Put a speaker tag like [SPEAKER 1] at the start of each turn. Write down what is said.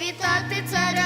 [SPEAKER 1] вітати царя.